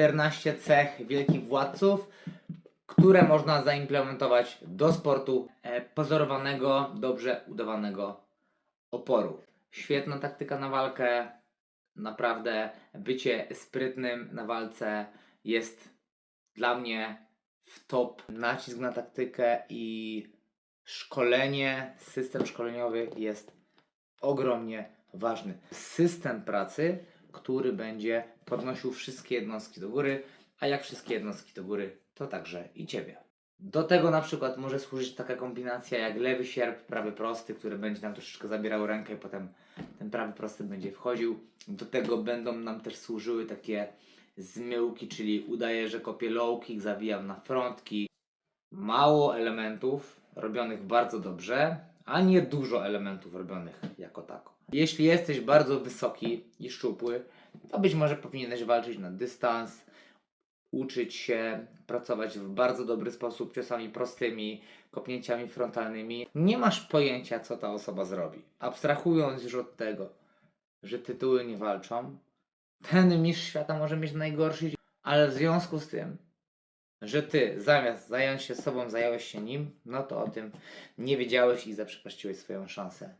14 cech wielkich władców, które można zaimplementować do sportu e, pozorowanego, dobrze udawanego oporu. Świetna taktyka na walkę. Naprawdę bycie sprytnym na walce jest dla mnie w top. Nacisk na taktykę i szkolenie, system szkoleniowy jest ogromnie ważny. System pracy, który będzie podnosił wszystkie jednostki do góry, a jak wszystkie jednostki do góry, to także i ciebie. Do tego na przykład może służyć taka kombinacja jak lewy sierp, prawy prosty, który będzie nam troszeczkę zabierał rękę i potem ten prawy prosty będzie wchodził. Do tego będą nam też służyły takie zmyłki, czyli udaję, że kopię low kick, zawijam na front kick. Mało elementów robionych bardzo dobrze, a nie dużo elementów robionych jako tako. Jeśli jesteś bardzo wysoki i szczupły, to być może powinieneś walczyć na dystans, uczyć się pracować w bardzo dobry sposób ciosami prostymi, kopnięciami frontalnymi. Nie masz pojęcia, co ta osoba zrobi. Abstrahując już od tego, że tytuły nie walczą, ten mistrz świata może mieć najgorszy, ale w związku z tym, że ty zamiast zająć się sobą, zająłeś się nim, no to o tym nie wiedziałeś i zaprzepaściłeś swoją szansę